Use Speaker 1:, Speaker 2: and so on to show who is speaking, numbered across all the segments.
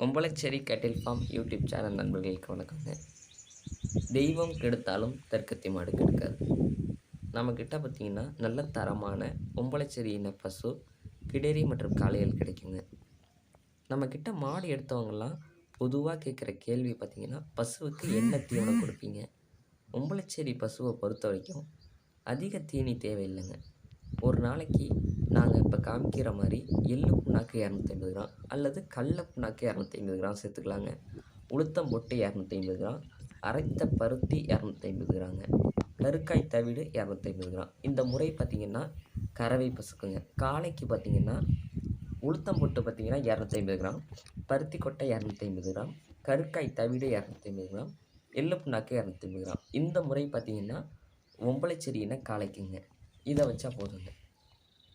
Speaker 1: ஒம்பளச்சேரி கேட்டில் form YouTube channel நண்பர்களுக்கு வணக்கங்க. தெய்வம் கெடுத்தாலும் தெற்கத்தி மாடு கெடுக்காது. நம்மக்கிட்ட பார்த்தீங்கன்னா நல்ல தரமான ஒம்பளச்சேரி இன பசு கிடேரி மற்றும் காளைகள் கிடைக்குங்க. நம்மக்கிட்ட மாடு எடுத்தவங்கலாம் பொதுவாக கேட்குற கேள்வி பார்த்திங்கன்னா பசுவுக்கு என்ன தீவனம் கொடுப்பீங்க? ஒம்பளச்சேரி பசுவை பொறுத்த வரைக்கும் அதிக தீனி தேவையில்லைங்க. ஒரு நாளைக்கு நாங்கள் இப்போ காமிக்கிற மாதிரி எள்ளு புண்ணாக்கு இரநூத்தி கிராம் அல்லது கடல புண்ணாக்கு இரநூத்தி ஐம்பது கிராம் சேர்த்துக்கலாங்க. உளுத்தம் பொட்டு இரநூத்தி ஐம்பது கிராம் அரைத்த பருத்தி இரநூத்தி ஐம்பது கிராங்க கருக்காய் தவிடு இரநூத்தி ஐம்பது கிராம். இந்த முறை பார்த்திங்கன்னா கறவை பசுக்குங்க. காளைக்கு பார்த்திங்கன்னா உளுத்தம் பொட்டு பார்த்திங்கன்னா இரநூத்தி ஐம்பது கிராம் பருத்தி கொட்டை இரநூத்தி ஐம்பது கிராம் கருக்காய் தவிடு இரநூத்தி ஐம்பது கிராம் எள்ளு புண்ணாக்கு இரநூத்தி ஐம்பது கிராம். இந்த முறை பார்த்திங்கன்னா ஒம்பளைச்செடியின காளைக்குங்க இதை வச்சா போதுங்க.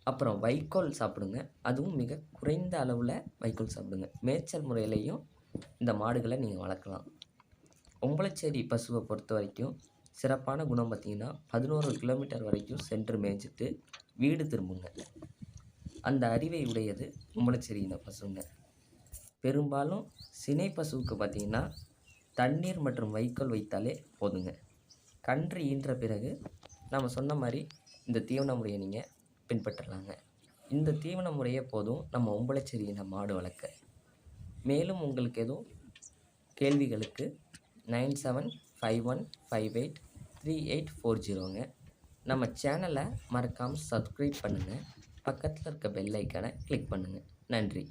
Speaker 1: அப்புறம் வைக்கோல் சாப்பிடுங்க. அதுவும் மிக குறைந்த அளவில் வைக்கோல் சாப்பிடுங்க. மேய்ச்சல் முறையிலையும் இந்த மாடுகளை நீங்கள் வளர்க்கலாம். ஒம்பளச்சேரி பசுவை பொறுத்த வரைக்கும் சிறப்பான குணம் பார்த்திங்கன்னா பதினோரு கிலோமீட்டர் வரைக்கும் சென்று மேய்ச்சிட்டு வீடு திரும்புங்க. அந்த அறிவை உடையது ஒம்பளச்சேரியின பசுங்க. பெரும்பாலும் சினை பசுவுக்கு பார்த்திங்கன்னா தண்ணீர் மற்றும் வைக்கோல் வைத்தாலே போதுங்க. கன்று ஈன்ற பிறகு நம்ம சொன்ன மாதிரி இந்த தீவன முறையை நீங்கள் பின்பற்றலாங்க. இந்த தீவன முறையே போதும் நம்ம ஒம்பளச்சேரியின மாடு வளர்க்க. மேலும் உங்களுக்கு எதுவும் கேள்விகளுக்கு nine seven five one five eight three eight four ஜீரோங்க. நம்ம சேனலை மறக்காமல் சப்ஸ்கிரைப் பண்ணுங்கள் பக்கத்தில் இருக்க பெல் ஐக்கானை கிளிக் பண்ணுங்கள் நன்றி.